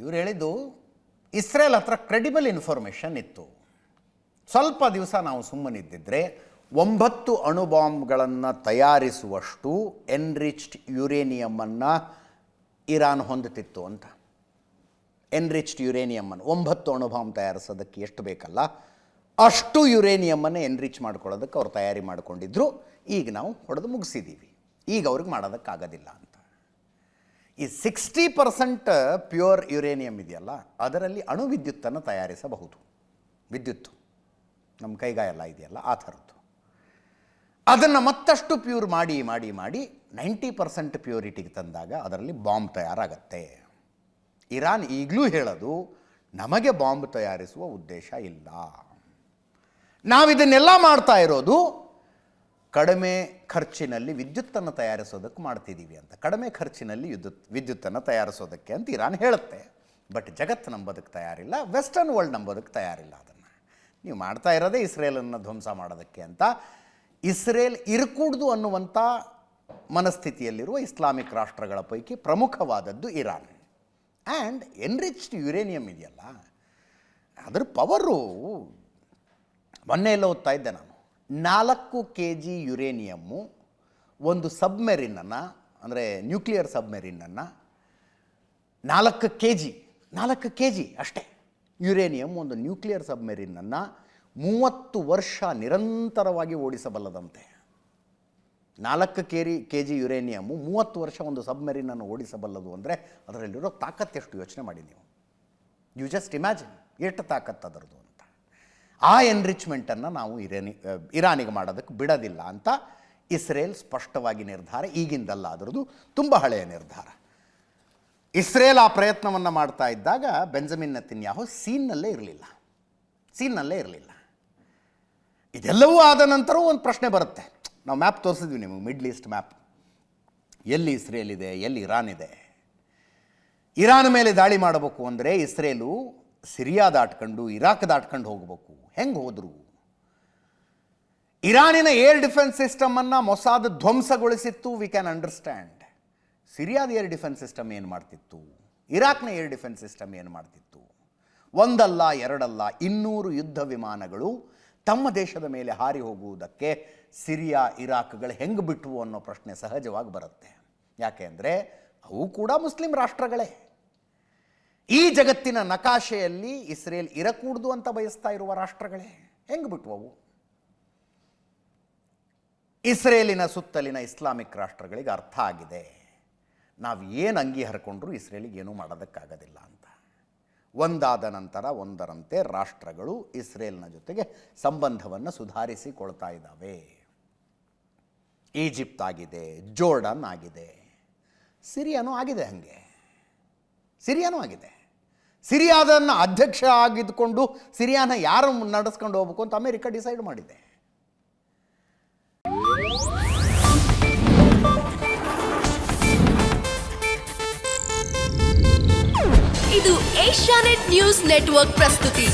ಇವ್ರು ಹೇಳಿದ್ದು ಇಸ್ರೇಲ್ ಹತ್ರ ಕ್ರೆಡಿಬಲ್ ಇನ್ಫಾರ್ಮೇಷನ್ ಇತ್ತು. ಸ್ವಲ್ಪ ದಿವಸ ನಾವು ಸುಮ್ಮನಿದ್ದಿದ್ರೆ ಒಂಬತ್ತು ಅಣು ಬಾಂಬ್ಗಳನ್ನು ತಯಾರಿಸುವಷ್ಟು ಎನ್ರಿಚ್ಡ್ ಯುರೇನಿಯಮನ್ನು ಇರಾನ್ ಹೊಂದುತ್ತಿತ್ತು ಅಂತ. ಎನ್ರಿಚ್ಡ್ ಯುರೇನಿಯಮನ್ನು ಒಂಬತ್ತು ಅಣು ಬಾಂಬ್ ತಯಾರಿಸೋದಕ್ಕೆ ಎಷ್ಟು ಬೇಕಲ್ಲ, ಅಷ್ಟು ಯುರೇನಿಯಮನ್ನು ಎನ್ರಿಚ್ ಮಾಡ್ಕೊಳ್ಳೋದಕ್ಕೆ ಅವ್ರು ತಯಾರಿ ಮಾಡಿಕೊಂಡಿದ್ರು. ಈಗ ನಾವು ಹೊಡೆದು ಮುಗಿಸಿದ್ದೀವಿ. ಈಗ ಅವ್ರಿಗೆ ಮಾಡೋದಕ್ಕಾಗೋದಿಲ್ಲ ಅಂತ. ಈ ಸಿಕ್ಸ್ಟಿ ಪರ್ಸೆಂಟ್ ಪ್ಯೂರ್ ಯುರೇನಿಯಂ ಇದೆಯಲ್ಲ, ಅದರಲ್ಲಿ ಅಣು ವಿದ್ಯುತ್ತನ್ನು ತಯಾರಿಸಬಹುದು. ವಿದ್ಯುತ್ತು. ನಮ್ಮ ಕೈಗಾಯಲ್ಲ ಇದೆಯಲ್ಲ, ಆ ಥರದ್ದು. ಅದನ್ನು ಮತ್ತಷ್ಟು ಪ್ಯೂರ್ ಮಾಡಿ ಮಾಡಿ ಮಾಡಿ ನೈಂಟಿ ಪರ್ಸೆಂಟ್ ಪ್ಯೂರಿಟಿಗೆ ತಂದಾಗ ಅದರಲ್ಲಿ ಬಾಂಬ್ ತಯಾರಾಗತ್ತೆ. ಇರಾನ್ ಈಗಲೂ ಹೇಳೋದು, ನಮಗೆ ಬಾಂಬ್ ತಯಾರಿಸುವ ಉದ್ದೇಶ ಇಲ್ಲ. ನಾವಿದನ್ನೆಲ್ಲ ಮಾಡ್ತಾ ಇರೋದು ಕಡಿಮೆ ಖರ್ಚಿನಲ್ಲಿ ವಿದ್ಯುತ್ತನ್ನು ತಯಾರಿಸೋದಕ್ಕೆ ಮಾಡ್ತಿದ್ದೀವಿ ಅಂತ. ಕಡಿಮೆ ಖರ್ಚಿನಲ್ಲಿ ವಿದ್ಯುತ್, ವಿದ್ಯುತ್ತನ್ನು ತಯಾರಿಸೋದಕ್ಕೆ ಅಂತ ಇರಾನ್ ಹೇಳುತ್ತೆ. ಬಟ್ ಜಗತ್ತು ನಂಬೋದಕ್ಕೆ ತಯಾರಿಲ್ಲ ವೆಸ್ಟರ್ನ್ ವರ್ಲ್ಡ್ ನಂಬೋದಕ್ಕೆ ತಯಾರಿಲ್ಲ ಅದನ್ನು. ನೀವು ಮಾಡ್ತಾ ಇರೋದೇ ಇಸ್ರೇಲನ್ನು ಧ್ವಂಸ ಮಾಡೋದಕ್ಕೆ ಅಂತ. ಇಸ್ರೇಲ್ ಇರಕೂಡ್ದು ಅನ್ನುವಂಥ ಮನಸ್ಥಿತಿಯಲ್ಲಿರುವ ಇಸ್ಲಾಮಿಕ್ ರಾಷ್ಟ್ರಗಳ ಪೈಕಿ ಪ್ರಮುಖವಾದದ್ದು ಇರಾನ್. ಆ್ಯಂಡ್ ಎನ್ರಿಚ್ಡ್ ಯುರೇನಿಯಂ ಇದೆಯಲ್ಲ, ಅದರ ಪವರು ಮೊನ್ನೆ ಎಲ್ಲ ಓದ್ತಾ ಇದ್ದೆ ನಾನು. ನಾಲ್ಕು ಕೆ ಜಿ ಯುರೇನಿಯಮ್ಮು, ಒಂದು ಸಬ್ಮೆರಿನನ್ನು, ಅಂದರೆ ನ್ಯೂಕ್ಲಿಯರ್ ಸಬ್ಮೆರಿನನ್ನು, ನಾಲ್ಕು ಕೆ ಜಿ ನಾಲ್ಕು ಕೆ ಜಿ ಅಷ್ಟೇ. ಯುರೇನಿಯಂ ಒಂದು ನ್ಯೂಕ್ಲಿಯರ್ ಸಬ್ಮೆರಿನನ್ನು ಮೂವತ್ತು ವರ್ಷ ನಿರಂತರವಾಗಿ ಓಡಿಸಬಲ್ಲದಂತೆ. ನಾಲ್ಕು ಕೆರಿ ಕೆ ಜಿ ಯುರೇನಿಯಮ್ಮು ಮೂವತ್ತು ವರ್ಷ ಒಂದು ಸಬ್ಮೆರಿನನ್ನು ಓಡಿಸಬಲ್ಲದು ಅಂದರೆ ಅದರಲ್ಲಿರೋ ತಾಕತ್ತೆಷ್ಟು ಯೋಚನೆ ಮಾಡಿ ನೀವು. ಯು ಜಸ್ಟ್ ಇಮ್ಯಾಜಿನ್ ಎಷ್ಟು ತಾಕತ್ತು ಅದರದು ಆ ಎನ್ರಿಚ್ಮೆಂಟನ್ನು ನಾವು ಇರಾನಿ ಇರಾನಿಗೆ ಮಾಡೋದಕ್ಕೆ ಬಿಡೋದಿಲ್ಲ ಅಂತ ಇಸ್ರೇಲ್ ಸ್ಪಷ್ಟವಾಗಿ ನಿರ್ಧಾರ ಈಗಿಂದಲ್ಲ ಅದರದ್ದು ತುಂಬ ಹಳೆಯ ನಿರ್ಧಾರ. ಇಸ್ರೇಲ್ ಆ ಪ್ರಯತ್ನವನ್ನು ಮಾಡ್ತಾ ಇದ್ದಾಗ ಬೆಂಜಮಿನ್ ನತಿನ್ಯಾಹು ಸೀನ್ನಲ್ಲೇ ಇರಲಿಲ್ಲ. ಸೀನ್ನಲ್ಲೇ ಇರಲಿಲ್ಲ. ಇದೆಲ್ಲವೂ ಆದ ನಂತರವೂ ಒಂದು ಪ್ರಶ್ನೆ ಬರುತ್ತೆ. ನಾವು ಮ್ಯಾಪ್ ತೋರಿಸಿದ್ವಿ ನಿಮಗೆ, ಮಿಡ್ಲ್ ಈಸ್ಟ್ ಮ್ಯಾಪ್. ಎಲ್ಲಿ ಇಸ್ರೇಲ್ ಇದೆ, ಎಲ್ಲಿ ಇರಾನ್ ಇದೆ? ಇರಾನ್ ಮೇಲೆ ದಾಳಿ ಮಾಡಬೇಕು ಅಂದರೆ ಇಸ್ರೇಲು ಸಿರಿಯಾ ದಾಟ್ಕೊಂಡು, ಇರಾಕ್ ದಾಟ್ಕೊಂಡು ಹೋಗಬೇಕು. ಹೆಂಗೆ ಹೋದರು? ಇರಾನಿನ ಏರ್ ಡಿಫೆನ್ಸ್ ಸಿಸ್ಟಮನ್ನು ಮೊಸಾದ್ ಧ್ವಂಸಗೊಳಿಸಿತ್ತು ವಿ ಕ್ಯಾನ್ ಅಂಡರ್ಸ್ಟ್ಯಾಂಡ್ ಸಿರಿಯಾದ ಏರ್ ಡಿಫೆನ್ಸ್ ಸಿಸ್ಟಮ್ ಏನು ಮಾಡ್ತಿತ್ತು? ಇರಾಕ್ನ ಏರ್ ಡಿಫೆನ್ಸ್ ಸಿಸ್ಟಮ್ ಏನು ಮಾಡ್ತಿತ್ತು? ಒಂದಲ್ಲ, ಎರಡಲ್ಲ, ಇನ್ನೂರು ಯುದ್ಧ ವಿಮಾನಗಳು ತಮ್ಮ ದೇಶದ ಮೇಲೆ ಹಾರಿ ಹೋಗುವುದಕ್ಕೆ ಸಿರಿಯಾ, ಇರಾಕ್ಗಳು ಹೆಂಗೆ ಬಿಟ್ಟವು ಅನ್ನೋ ಪ್ರಶ್ನೆ ಸಹಜವಾಗಿ ಬರುತ್ತೆ. ಯಾಕೆ ಅಂದರೆ, ಅವು ಕೂಡ ಮುಸ್ಲಿಂ ರಾಷ್ಟ್ರಗಳೇ. ಈ ಜಗತ್ತಿನ ನಕಾಶೆಯಲ್ಲಿ ಇಸ್ರೇಲ್ ಇರಕೂಡ್ದು ಅಂತ ಬಯಸ್ತಾ ಇರುವ ರಾಷ್ಟ್ರಗಳೇ ಹೆಂಗೆ ಬಿಟ್ವವು ಇಸ್ರೇಲಿನ ಸುತ್ತಲಿನ ಇಸ್ಲಾಮಿಕ್ ರಾಷ್ಟ್ರಗಳಿಗೆ ಅರ್ಥ ಆಗಿದೆ. ನಾವು ಏನು ಅಂಗಿ ಹರ್ಕೊಂಡ್ರೂ ಇಸ್ರೇಲಿಗೆ ಏನೂ ಮಾಡೋದಕ್ಕಾಗೋದಿಲ್ಲ ಅಂತ. ಒಂದಾದ ನಂತರ ಒಂದರಂತೆ ರಾಷ್ಟ್ರಗಳು ಇಸ್ರೇಲ್ನ ಜೊತೆಗೆ ಸಂಬಂಧವನ್ನು ಸುಧಾರಿಸಿಕೊಳ್ತಾ ಇದ್ದಾವೆ ಈಜಿಪ್ಟ್ ಆಗಿದೆ, ಜೋರ್ಡನ್ ಆಗಿದೆ. ಸಿರಿಯಾನೂ ಆಗಿದೆ ಹಾಗೆ. ಸಿರಿಯಾನೂ ಆಗಿದೆ. ಸಿರಿಯಾದನ್ನು ಅಧ್ಯಕ್ಷ ಆಗಿದ್ದುಕೊಂಡು ಸಿರಿಯಾನ ಯಾರು ನಡೆಸ್ಕೊಂಡು ಹೋಗ್ಬೇಕು ಅಂತ ಅಮೆರಿಕ ಡಿಸೈಡ್ ಮಾಡಿದೆ. ಇದು ಏಷ್ಯಾನೆಟ್ ನ್ಯೂಸ್ ನೆಟ್ವರ್ಕ್ ಪ್ರಸ್ತುತಿ.